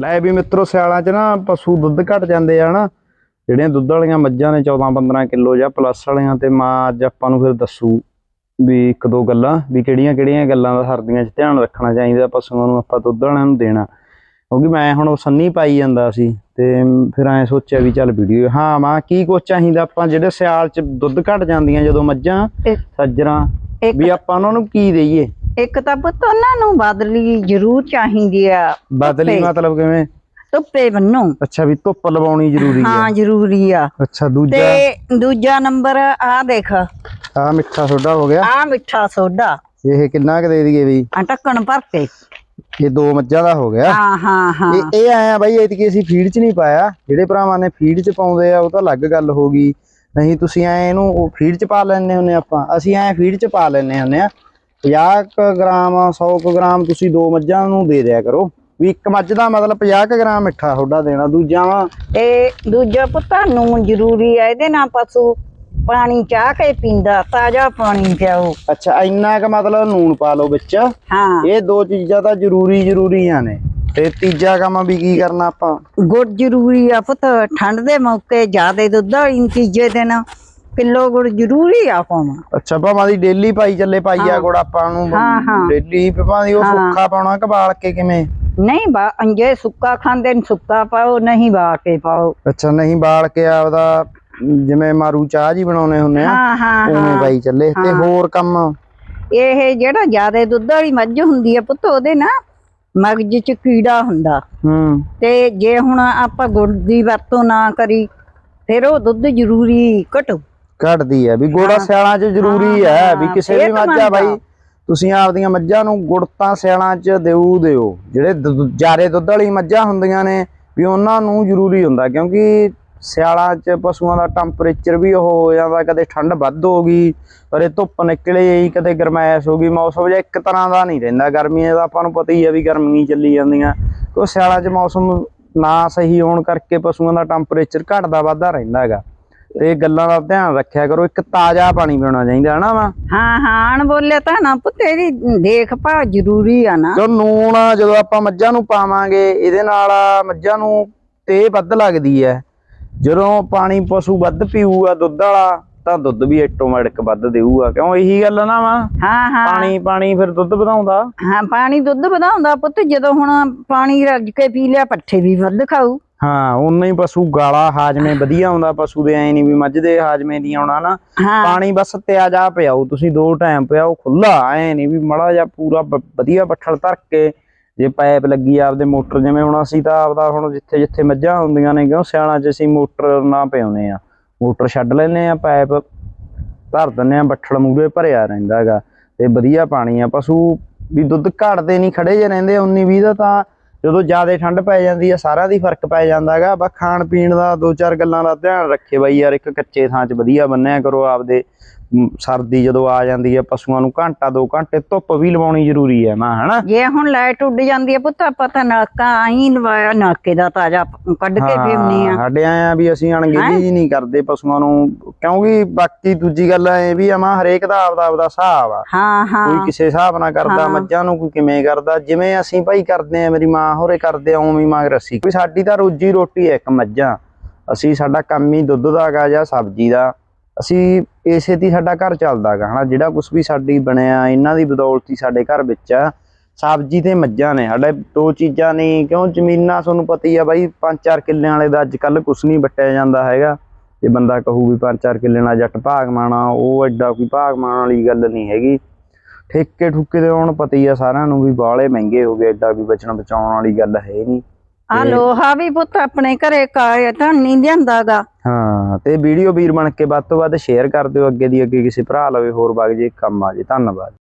ਲੈ ਵੀ ਮਿੱਤਰੋ ਸਿਆਲਾਂ 'ਚ ਨਾ ਪਸ਼ੂ ਦੁੱਧ ਘਟ ਜਾਂਦੇ ਆ ਨਾ ਜਿਹੜੀਆਂ ਦੁੱਧ ਵਾਲੀਆਂ ਮੱਝਾਂ ਨੇ 14 15 ਕਿਲੋ ਜਾਂ ਪਲੱਸ ਵਾਲੀਆਂ ਤੇ ਮਾਂ ਅੱਜ ਆਪਾਂ ਨੂੰ ਫਿਰ ਦੱਸੂ ਵੀ ਇੱਕ ਦੋ ਗੱਲਾਂ ਵੀ ਕਿਹੜੀਆਂ ਕਿਹੜੀਆਂ ਗੱਲਾਂ ਦਾ ਸਰਦੀਆਂ 'ਚ ਧਿਆਨ ਰੱਖਣਾ ਚਾਹੀਦਾ ਪਸ਼ੂਆਂ ਨੂੰ ਆਪਾਂ ਦੁੱਧ ਵਾਲਿਆਂ ਨੂੰ ਦੇਣਾ। ਕਿਉਂਕਿ ਮੈਂ ਹੁਣ ਸੰਨੀ ਪਾਈ ਜਾਂਦਾ ਸੀ ਤੇ ਫਿਰ ਐ ਸੋਚਿਆ ਵੀ ਚੱਲ ਵੀਡੀਓ ਹਾਂ ਮਾਂ ਕੀ ਕੁਛ ਚਾਹੀਦਾ ਆਪਾਂ ਜਿਹੜੇ ਸਿਆਲ 'ਚ ਦੁੱਧ ਘਟ ਜਾਂਦੀਆਂ ਜਦੋਂ ਮੱਝਾਂ ਸੱਜਰਾਂ ਵੀ ਆਪਾਂ ਉਹਨਾਂ ਨੂੰ ਕੀ ਦੇਈਏ? ਇੱਕ ਤਾਂ ਪੁੱਤ ਉਹਨਾਂ ਨੂੰ ਬਦਲੀ ਜ਼ਰੂਰ ਚਾਹੀਦੀ ਆ ਬਦਲੀ ਧੁੱਪੇ। ਮਤਲਬ ਕਿਵੇਂ? ਧੁੱਪੇ ਬੰਨੋ ਅੱਛਾ ਵੀ ਧੁੱਪ ਲਵਾਉਣੀ ਜ਼ਰੂਰੀ ਹੈ ਹਾਂ ਜ਼ਰੂਰੀ ਆ। ਅੱਛਾ ਦੂਜਾ? ਤੇ ਦੂਜਾ ਨੰਬਰ ਆ ਦੇਖ। ਆ ਮਿੱਠਾ ਸੋਡਾ ਹੋ ਗਿਆ। ਆ ਮਿੱਠਾ ਸੋਡਾ। ਇਹ ਕਿੰਨਾ ਕੁ ਦੇ ਦਈਏ ਵੀ? ਆ ਢੱਕਣ ਭਰ ਕੇ ਇਹ ਦੋ ਮੱਝਾਂ ਦਾ ਹੋ ਗਿਆ। ਹਾਂ ਹਾਂ ਹਾਂ। ਇਹ ਇਹ ਆਇਆ ਬਾਈ ਐਤਕੀ ਅਸੀਂ ਫੀਡ 'ਚ ਨਹੀਂ ਪਾਇਆ। ਜਿਹੜੇ ਭਰਾਵਾਂ ਨੇ ਫੀਡ 'ਚ ਪਾਉਂਦੇ ਆ ਉਹ ਤਾਂ ਅਲੱਗ ਗੱਲ ਹੋ ਗਈ। ਨਹੀਂ ਤੁਸੀਂ ਐ ਇਹਨੂੰ ਫੀਡ 'ਚ ਪਾ ਲੈਣੇ ਹੁੰਨੇ ਆਪਾਂ। ਅਸੀਂ ਐ ਫੀਡ 'ਚ ਪਾ ਲੈਣੇ ਹੁੰਨੇ ਆ। 50 ਕੁ ਗ੍ਰਾਮ 100 ਕੁ ਗ੍ਰਾਮ ਤੁਸੀਂ ਦੋ ਮੱਝਾਂ ਨੂੰ ਦੇ ਦਿਆ ਕਰੋ। ਵੀ ਇੱਕ ਮੱਝ ਦਾ ਮਤਲਬ 50 ਕੁ ਗ੍ਰਾਮ ਮਿੱਠਾ ਸੋਡਾ ਦੇਣਾ ਦੂਜਾ ਵਾ ਤੇ ਦੂਜਾ ਪੁੱਤ ਨੂੰ ਜ਼ਰੂਰੀ ਆ ਇਹਦੇ ਨਾਲ ਪਸ਼ੂ ਪਾਣੀ ਚਾਹ ਕੇ ਪੀਂਦਾ ਤਾਜ਼ਾ ਪਾਣੀ ਪਿਆਓ। ਅੱਛਾ ਇੰਨਾ ਕੁ ਮਤਲਬ ਨੂਣ ਪਾ ਲਓ ਵਿੱਚ। ਹਾਂ। ਇਹ ਦੋ ਚੀਜ਼ਾਂ ਤਾਂ ਜ਼ਰੂਰੀ ਜ਼ਰੂਰੀਆਂ ਨੇ। ਤੇ ਤੀਜਾ ਕੰਮ ਵੀ ਕੀ ਕਰਨਾ ਆਪਾਂ? ਗੁੜ ਜ਼ਰੂਰੀ ਆ ਪੁੱਤ ਠੰਡ ਦੇ ਮੌਕੇ ਜ਼ਿਆਦੇ ਦੁੱਧ ਵਾਲੀ ਤੀਜੇ ਦਿਨ ਕਿਲੋ ਗੁੜ ਜ਼ਰੂਰੀ ਆ ਪਾਉਣਾ। ਅੱਛਾ ਭਾਵਾਂ ਦੀ ਡੇਲੀ ਪਾਈ ਚੱਲੇ ਪਾਈਆ ਗੁੜ ਆਪਾਂ ਨੂੰ ਹਾਂ, ਹਾਂ। ਡੇਲੀ ਭਾਵਾਂ ਦੀ ਉਹ ਹਾਂ। ਸੁੱਕਾ ਪਾਉਣਾ ਕਿ ਬਾਲ ਕੇ ਕਿਵੇਂ? ਨਹੀਂ ਬਾ ਅੰਜੇ ਸੁੱਕਾ ਖਾਂਦੇ ਨੇ ਸੁੱਕਾ ਪਾਓ ਨਹੀਂ ਬਾ ਕੇ ਪਾਓ। ਅੱਛਾ ਨਹੀਂ ਬਾਲ ਕੇ ਆਪਦਾ ਜਿਵੇਂ ਮਾਰੂ ਚਾਹ ਜੀ ਬਣਾਉਨੇ ਹੁੰਨੇ ਆ ਹਾਂ ਹਾਂ ਉਵੇਂ ਹਾਂ। ਪਾਈ ਚੱਲੇ ਤੇ ਹੋਰ ਕੰਮ? ਇਹ ਜਿਹੜਾ ਜ਼ਿਆਦਾ ਦੁੱਧ ਵਾਲੀ ਮੱਝ ਹੁੰਦੀ ਆ ਪੁੱਤ ਉਹਦੇ ਨਾ ਮਗਜ ਚ ਕੀੜਾ ਹੁੰਦਾ। ਹੂੰ। ਤੇ ਜੇ ਹੁਣ ਆਪਾਂ ਗੁੜ ਦੀ ਵਰਤੋਂ ਨਾ ਕਰੀ ਫਿਰ ਉਹ ਦੁੱਧ ਜ਼ਰੂਰੀ ਘਟੂ। ਘਟਦੀ ਹੈ ਵੀ ਗੋੜਾ ਸਿਆਲਾਂ 'ਚ ਜ਼ਰੂਰੀ ਹਾਂ, ਵੀ ਕਿਸੇ ਵੀ ਮੱਝ ਆ ਬਾਈ ਆ। ਤੁਸੀਂ ਆਪਦੀਆਂ ਮੱਝਾਂ ਨੂੰ ਗੁੜ ਤਾਂ ਸਿਆਲਾਂ 'ਚ ਦਿਓ ਦਿਓ। ਜਿਹੜੇ ਜਾਰੇ ਦੁੱਧ ਵਾਲੀ ਮੱਝਾਂ ਹੁੰਦੀਆਂ ਨੇ ਵੀ ਉਹਨਾਂ ਨੂੰ ਜ਼ਰੂਰੀ ਹੁੰਦਾ ਕਿਉਂਕਿ ਸਿਆਲਾਂ 'ਚ ਪਸ਼ੂਆਂ ਦਾ ਟੈਂਪਰੇਚਰ ਵੀ ਉਹ ਹੋ ਜਾਂਦਾ ਕਦੇ ਠੰਡ ਵੱਧ ਹੋ ਗਈ ਕਦੇ ਧੁੱਪ ਨਿਕਲੇ ਕਦੇ ਗਰਮੈਸ਼ ਹੋ ਗਈ ਮੌਸਮ ਜਿਹਾ ਇੱਕ ਤਰ੍ਹਾਂ ਦਾ ਨਹੀਂ ਰਹਿੰਦਾ ਗਰਮੀਆਂ ਦਾ ਆਪਾਂ ਨੂੰ ਪਤਾ ਹੀ ਹੈ ਵੀ ਗਰਮੀ ਚੱਲੀ ਜਾਂਦੀਆਂ ਕਿਉਂ ਸਿਆਲਾਂ 'ਚ ਮੌਸਮ ਨਾ ਸਹੀ ਹੋਣ ਕਰਕੇ ਪਸ਼ੂਆਂ ਦਾ ਟੈਂਪਰੇਚਰ ਘਟਦਾ ਵੱਧਦਾ ਰਹਿੰਦਾ ਹੈਗਾ। ਇਹ ਗੱਲਾਂ ਦਾ ਧਿਆਨ ਰੱਖਿਆ ਕਰੋ ਇੱਕ ਤਾਜ਼ਾ ਪਾਣੀ ਪੀਣਾ ਚਾਹੀਦਾ ਹਨਾ ਵਾ ਹਾਂ ਹਾਂ ਬੋਲੇ ਤਾਂ ਨਾ ਪੁੱਤ ਇਹਦੀ ਦੇਖਭਾਲ ਜ਼ਰੂਰੀ ਆ ਨਾ। ਜੋ ਨੂਣ ਜਦੋਂ ਆਪਾਂ ਮੱਝਾਂ ਨੂੰ ਪਾਵਾਂਗੇ ਇਹਦੇ ਨਾਲ ਮੱਝਾਂ ਨੂੰ ਤੇ ਵੱਧ ਲੱਗਦੀ ਹੈ ਜਦੋਂ ਪਾਣੀ ਪਸ਼ੂ ਵੱਧ ਪੀਊਗਾ ਦੁੱਧ ਵਾਲਾ ਤਾਂ ਦੁੱਧ ਵੀ ਆਟੋਮੈਟਿਕ ਵੱਧ ਦੇਊਗਾ। ਕਿਉਂ ਇਹੀ ਗੱਲ ਨਾ ਵਾ ਹਾਂ ਹਾਂ। ਪਾਣੀ ਪਾਣੀ ਫਿਰ ਦੁੱਧ ਵਧਾਉਂਦਾ। ਹਾਂ ਪਾਣੀ ਦੁੱਧ ਵਧਾਉਂਦਾ ਪੁੱਤ ਜਦੋਂ ਹੁਣ ਪਾਣੀ ਰੱਜ ਕੇ ਪੀ ਲਿਆ ਪੱਠੇ ਵੀ ਵੱਧ ਖਾਊ। ਹਾਂ ਉਨਾ ਹੀ ਪਸ਼ੂ ਗਾਲਾ ਹਾਜਮੇ ਵਧੀਆ ਆਉਂਦਾ ਪਸ਼ੂ ਦੇ ਐ ਨਹੀਂ ਵੀ ਮੱਝ ਦੇ ਹਾਜਮੇ ਦੀ ਆਉਣਾ ਨਾ। ਪਾਣੀ ਬਸ ਤਿਆਜਾ ਪਿਆਓ ਤੁਸੀਂ ਦੋ ਟਾਈਮ ਪਿਆਓ ਖੁੱਲਾ ਐ ਨਹੀਂ ਵੀ ਮੜਾ ਜਾਂ ਪੂਰਾ ਵਧੀਆ ਬੱਠਲ ਧਰ ਕੇ ਜੇ ਪਾਈਪ ਲੱਗੀ ਆਪਦੇ ਮੋਟਰ ਜਿਵੇਂ ਹੁਣ ਅਸੀਂ ਤਾਂ ਆਪਦਾ ਹੁਣ ਜਿੱਥੇ ਜਿੱਥੇ ਮੱਝਾਂ ਹੁੰਦੀਆਂ ਨੇ ਕਿਉਂ ਸਿਆਲਾਂ 'ਚ ਅਸੀਂ ਮੋਟਰ ਨਾ ਪਿਆਉਨੇ ਆ ਮੋਟਰ ਛੱਡ ਲੈਨੇ ਆ ਪਾਈਪ ਧਰ ਦਿੰਨੇ ਆ ਬੱਠਲ ਮੂਰੇ ਭਰਿਆ ਰਹਿੰਦਾ ਹੈਗਾ। ਤੇ ਵਧੀਆ ਪਾਣੀ ਆ ਪਸ਼ੂ ਵੀ ਦੁੱਧ ਘਟਦੇ ਨਹੀਂ ਖੜੇ ਜੇ ਰਹਿੰਦੇ 19 20 ਦਾ ਤਾਂ ਜਦੋਂ ਜ਼ਿਆਦਾ ਠੰਡ ਪੈ ਜਾਂਦੀ ਆ ਸਾਰਾ ਦੀ ਫ਼ਰਕ ਪੈ ਜਾਂਦਾ ਹੈਗਾ। ਬਸ ਖਾਣ ਪੀਣ ਦਾ ਦੋ ਚਾਰ ਗੱਲਾਂ ਦਾ ਧਿਆਨ ਰੱਖੇ ਬਾਈ ਯਾਰ, ਇੱਕ ਕੱਚੇ ਥਾਂ 'ਚ ਵਧੀਆ ਬੰਨਿਆ ਕਰੋ ਆਪਦੇ। ਸਰਦੀ ਜਦੋਂ ਆ ਜਾਂਦੀ ਹੈ ਪਸ਼ੂਆਂ ਨੂੰ ਘੰਟਾ ਦੋ ਘੰਟੇ ਧੁੱਪ ਵੀ ਲਵਾਉਣੀ ਜ਼ਰੂਰੀ ਹੈ ਮਾਂ ਹਨਾ? ਜੇ ਹੁਣ ਲਾਈਟ ਉੱਡ ਜਾਂਦੀ ਹੈ ਪੁੱਤ ਆਪਾਂ ਤਾਂ ਨਲਕਾ ਆਈ ਲਵਾਇਆ ਨਲਕੇ ਦਾ ਤਾਜ਼ਾ ਕੱਢ ਕੇ ਪੀਉਣੀ ਆ। ਸਾਡੇ ਆਏ ਆ ਵੀ ਅਸੀਂ ਅਣਗਹਿਲੀ ਜੀ ਨਹੀਂ ਕਰਦੇ ਪਸ਼ੂਆਂ ਨੂੰ ਕਿਉਂਕਿ ਬਾਕੀ ਦੂਜੀ ਗੱਲ ਇਹ ਵੀ ਆ ਮਾਂ ਹਰੇਕ ਦਾ ਆਪਦਾ ਆਪਦਾ ਹਿਸਾਬ ਆ। ਹਾਂ ਕੋਈ ਹਾਂ ਕਿਸੇ ਹਿਸਾਬ ਨਾਲ ਕਰਦਾ। ਮੱਝਾਂ ਨੂੰ ਕੋਈ ਕਿਵੇਂ ਕਰਦਾ ਜਿਵੇਂ ਅਸੀਂ ਭਾਈ ਕਰਦੇ ਆ ਮੇਰੀ ਮਾਂ ਹੋਰੇ ਕਰਦੇ ਆ ਉਵੇਂ ਹੀ ਮਗਰ ਅਸੀਂ ਕੋਈ ਸਾਡੀ ਤਾਂ ਰੋਜੀ ਰੋਟੀ ਹੈ ਇੱਕ ਮੱਝਾਂ। ਅਸੀਂ ਸਾਡਾ ਕੰਮ ਹੀ ਦੁੱਧ ਦਾ ਹੈਗਾ ਜਾਂ ਸਬਜ਼ੀ ਦਾ। ਅਸੀਂ ਇਸੇ ਤੇ ਸਾਡਾ ਘਰ ਚੱਲਦਾ ਹੈਗਾ ਹਨਾ? ਜਿਹੜਾ ਕੁਝ ਵੀ ਸਾਡੀ ਬਣਿਆ, ਇਹਨਾਂ ਦੀ ਬਦੌਲਤ ਹੀ ਸਾਡੇ ਘਰ ਵਿੱਚ ਆ। ਸਬਜ਼ੀ ਤੇ ਮੱਝਾਂ ਨੇ, ਸਾਡੇ ਦੋ ਚੀਜ਼ਾਂ ਨਹੀਂ ਕਿਉਂ ਜ਼ਮੀਨਾਂ ਤੁਹਾਨੂੰ ਪਤਾ ਹੀ ਆ ਬਾਈ ਪੰਜ ਚਾਰ ਕਿੱਲਿਆਂ ਵਾਲੇ ਦਾ ਅੱਜ ਕੱਲ ਕੁਝ ਨਹੀਂ ਵੱਟਿਆ ਜਾਂਦਾ ਹੈਗਾ। ਜੇ ਬੰਦਾ ਕਹੂ ਵੀ ਪੰਜ ਚਾਰ ਕਿੱਲੇ ਨਾਲ ਜੱਟ ਭਾਗ ਮਾਣਾ ਉਹ ਐਡਾ ਕੋਈ ਭਾਗ ਮਾਣ ਵਾਲੀ ਗੱਲ ਨਹੀਂ ਹੈਗੀ। ਠੇਕੇ ਠੁਕੇ ਦੇ ਹੁਣ ਪਤਾ ਹੀ ਆ ਸਾਰਿਆਂ ਨੂੰ ਵੀ ਬਾਲੇ ਮਹਿੰਗੇ ਹੋ ਗਏ, ਐਡਾ ਵੀ ਬਚਣ ਬਚਾਉਣ ਵਾਲੀ ਗੱਲ ਹੈ ਨਹੀਂ। ਆ ਲੋਹਾ ਵੀ ਪੁੱਤ ਆਪਣੇ ਘਰੇ ਕਾਇ ਤਾਂ ਨਹੀਂ ਜਾਂਦਾਗਾ ਹਾਂ ਤੇ ਵੀਡੀਓ ਵੀਰ ਬਣ ਕੇ ਵੱਧ ਤੋਂ ਵੱਧ ਸ਼ੇਅਰ ਕਰ ਦਿਓ ਅੱਗੇ ਦੀ ਅੱਗੇ ਕਿਸੇ ਭਰਾ ਲਵੇ ਹੋਰ ਵਗ ਜੇ ਕੰਮ ਆ ਜੇ। ਧੰਨਵਾਦ।